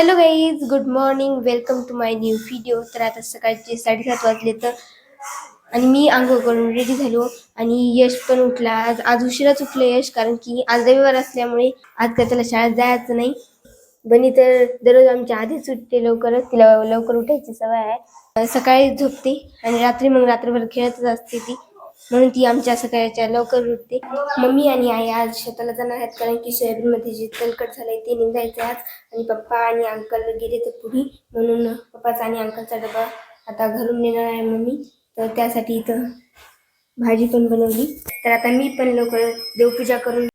Hello guys good morning welcome to my new video तर आता सकाळचे साडेसात वाजले तर आणि मी आंघोळ करून रेडी झालो आणि यश पण उठला. आज आज उशिराच उठलं यश कारण की आज रविवार असल्यामुळे आज काय त्याला शाळेत जायचं नाही. बनी तर दररोज आमच्या आधीच उठते लवकरच तिला लवकर उठायची सवय आहे. सकाळी झोपते आणि रात्री मग रात्रभर खेळतच असते ती. म्हणून ती आमच्या सकाळच्या लवकर उठते. मम्मी आणि आई आज शेताला जाणार आहेत कारण की सोयाबीनमध्ये जे तलकट झालंय ते निघायचं आज. आणि पप्पा आणि अंकल गेले तर पुढे. म्हणून पप्पाचा आणि अंकलचा डबा आता घरून नेणार आहे मम्मी. तर त्यासाठी इथं भाजी पण बनवली. तर आता मी पण लवकर देवपूजा करून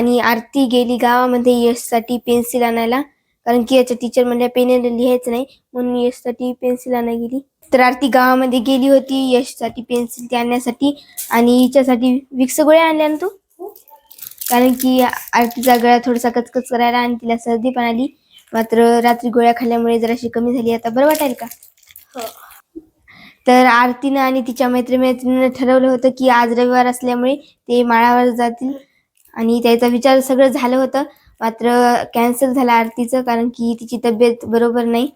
आणि आरती गेली गावामध्ये यशसाठी पेन्सिल आणायला. कारण की याच्या टीचर म्हणजे पेन लिहायचं नाही. म्हणून यशसाठी पेन्सिल आणायला गेली. तर आरती गावामध्ये गेली होती यशसाठी पेन्सिल ते आणण्यासाठी. आणि हिच्यासाठी विक्स गोळ्या आणल्या ना तू? कारण की आरतीचा गळा थोडासा कचकच करायला आणि तिला सर्दी पण आली. मात्र रात्री गोळ्या खाल्ल्यामुळे जराशी कमी झाली. आता बरं वाटेल का? तर आरतीनं आणि तिच्या मैत्रिणीनं ठरवलं होतं की आज रविवार असल्यामुळे ते माळावर जातील. आणि त्याचा विचार सगळं झालं होतं. मात्र कॅन्सल झालं आरतीचं कारण की तिची तब्येत बरोबर नाही.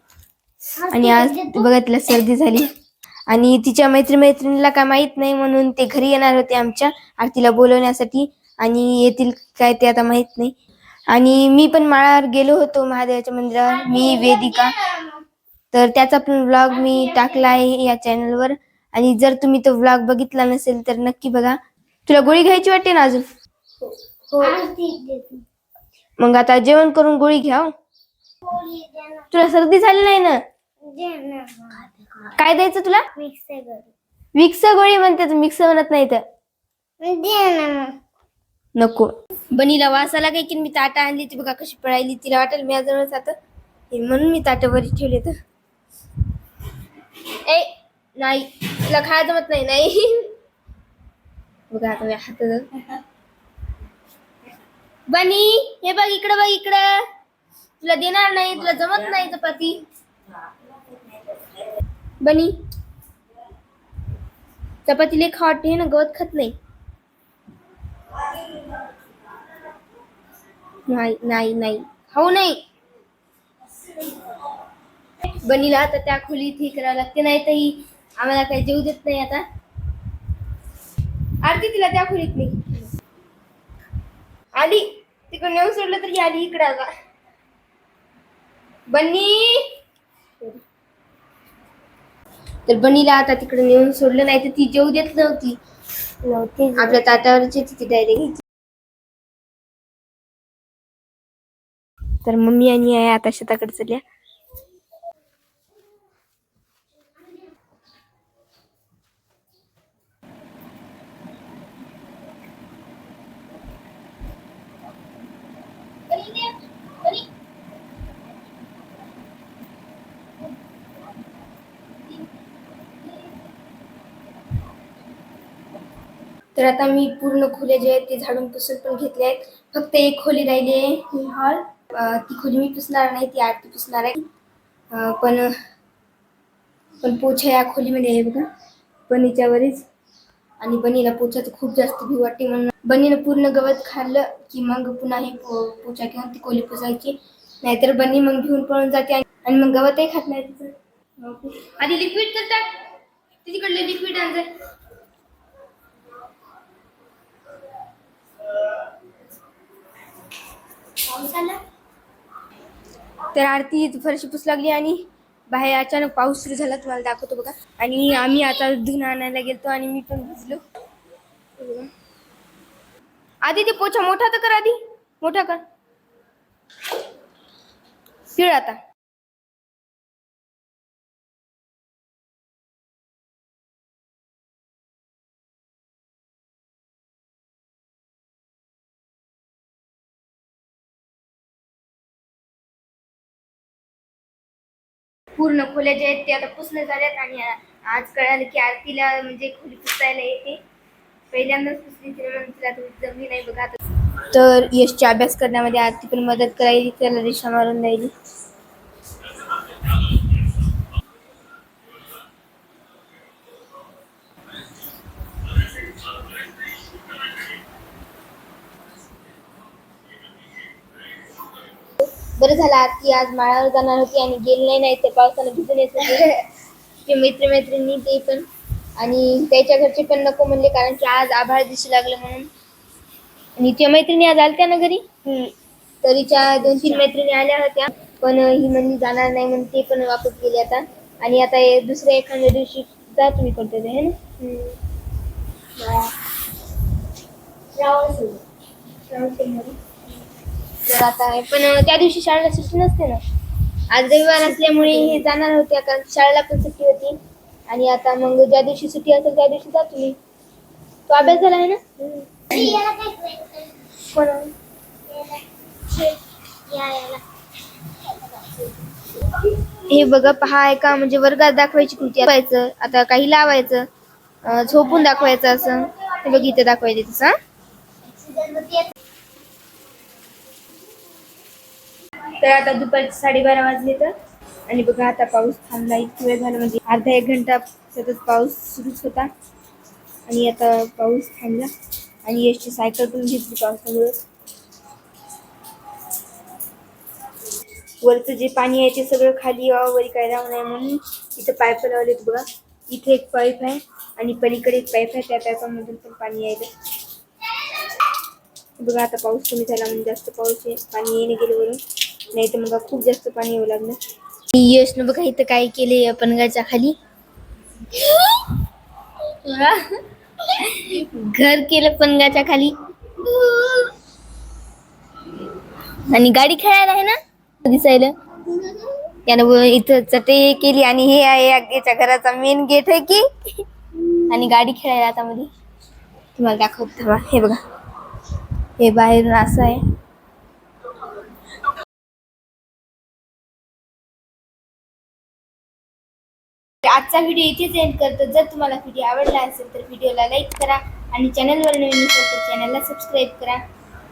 आणि आज बघा तिला सर्दी झाली. आणि तिच्या मैत्री मैत्रिणीला काय माहीत नाही म्हणून ते घरी येणार होते आमच्या आरतीला बोलवण्यासाठी. आणि येतील काय ते आता माहीत नाही. आणि मी पण माळावर गेलो होतो महादेवाच्या मंदिरावर. मी वेदिका. तर त्याचा पण व्लॉग मी टाकला आहे या चॅनलवर आणि जर तुम्ही तो व्लॉग बघितला नसेल तर नक्की बघा. तुला गोळी घ्यायची वाटते ना अजून? मग आता जेवण करून गोळी घ्या हो. तुला सर्दी झाली नाही ना? काय द्यायचं तुला? विक्स गोळी म्हणते मिक्स म्हणत नाही तर. नको. बनीला वास आला काय की मी ताटा आणली ती बघा कशी पळायली तिला वाटेल मी जवळच आता. हे म्हणून मी ताटावर ठेवले तर ए नाही. तिला खायला जमत नाही नाही. बघा आता हातात बनी हे बघ इकडं बघ इकडं. तुला देणार नाही तुला जमत नाही चपाती. बनी. चपातीले लई खा ना गवत खात नाही. नाही नाही नाही. खाऊ नाही. बनीला आता त्या खोलीत हे करावं लागते नाही तर ही आम्हाला काही जेऊ देत नाही आता. आरती तिला त्या खोलीत नाही. आली. तिकडे नेऊन सोडलं तरी आली इकडे आता. बन्नी! तर बनीला आता तिकडे नेऊन सोडलं नाही तर ती जेऊ देत नव्हती. आपल्या ताटावरची ती डायरेक्ट तर मम्मी आणि आई आता शेताकडे चालल्या. तर आता मी पूर्ण खोल्या जे आहेत ते झाडून पुसून पण घेतले आहेत. फक्त एक खोली राहिली आहे ही हॉल ती खोली मी पुसणार नाही ती आरती पुसणार आहे. पण पण पोछा या खोलीमध्ये आहे बघा बनीच्यावरच. आणि बनीला पोछाचं खूप जास्त भीव वाटते म्हणून. बनीनं पूर्ण गवत खाल्लं की मग पुन्हा हे पो पोछा घेऊन ती खोली पुसायची. नाहीतर बनी मग घेऊन पळून जाते आणि मग गवतही खात नाही तिचं. आधी लिक्विड तर टाक. तिकडले लिक्विड आणते पावसाने तर आरती फरशी पुस लागली आणि बाहेर अचानक पाऊस सुरू झाला. तुम्हाला दाखवतो बघा. आणि आम्ही आता धुन आणायला गेलतो आणि मी पण भिजलो. आधी ते पोछा मोठा तर कर आधी. मोठा कर. पिळ आता. पूर्ण खोल्या ज्या आहेत ते आता पुसणं झाल्यात आणि आज कळालं की आरतीला म्हणजे खोली पुसायला येते. पहिल्यांदाच पुसली तिला तिला जमली नाही बघा आता. तर यशच्या अभ्यास करण्यामध्ये आरती पण मदत करायची त्याला रिक्षा मारून द्यायली. बरं झालं आरती आज माळावर जाणार होती आणि गेली नाही नाही तर पावसानं भिजून येत होते. ते मित्र मैत्रिणी ते पण. आणि त्याच्या घरचे पण नको म्हणले कारण की आज आभाळ दिसू लागलं म्हणून. आणि त्या मैत्रिणी आज आलत्या ना घरी? तरीच्या दोन तीन मैत्रिणी आल्या होत्या. पण ही म्हणली जाणार नाही म्हणून ते पण वापस गेले आता. आणि आता हे दुसऱ्या एखाद्या दिवशी जा तुम्ही कोणत्या आहे ना? तर आता आहे. पण त्या दिवशी शाळेला सुट्टी नसते ना. आज रविवार असल्यामुळे हे जाणार होत्या कारण शाळेला पण सुट्टी होती. आणि आता मग ज्या दिवशी सुट्टी असेल त्या दिवशी जा तुम्ही तो अभ्यास झाला आहे ना? कोण? हे बघा पहा आहे का म्हणजे वर्गात दाखवायची कृती. दाखवायचं आता काही लावायचं झोपून दाखवायचं असं. हे बघ इथे दाखवायचं तसं तर आता दुपारचे साडेबारा वाजले तर. आणि बघा आता पाऊस थांबला इतकी वेळ झाला म्हणजे अर्धा एक घंटा सतत पाऊस सुरूच होता. आणि आता पाऊस थांबला. आणि यशची सायकल पण घेतली पावसामुळे. वरचं जे पाणी आहे ते सगळं खाली यावं वरी काय राहू नये म्हणून इथं पाईप लावलेत बघा. इथे एक पाईप आहे आणि पलीकडे एक पाईप आहे त्या पाईपामधून पण पाणी यायचं बघा आता पाऊस कमी झाला म्हणजे जास्त पाऊस आहे. पाणी येणे गेले वरून. नाही तर मग खूप जास्त पाणी येऊ लागलं. यश न बघा इथं काय केले या पनगाच्या खाली. घर केलं पनगाच्या खाली. आणि गाडी खेळायला आहे ना? दिसायला. त्यानं इथं चटई केली आणि हे आहे याच्या घराचा मेन गेट आहे की? आणि गाडी खेळायला आता मध्ये. तुम्हाला दाखवत हे बघा. हे बाहेरून असं आहे. आजचा व्हिडिओ इथेच एंड करतो. जर तुम्हाला व्हिडिओ आवडला असेल तर व्हिडिओला लाईक करा आणि चॅनलवर नवीन असेल तर चॅनलला सबस्क्राईब करा.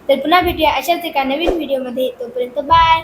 तर पुन्हा भेटूया अशाच एका नवीन व्हिडिओमध्ये. तोपर्यंत बाय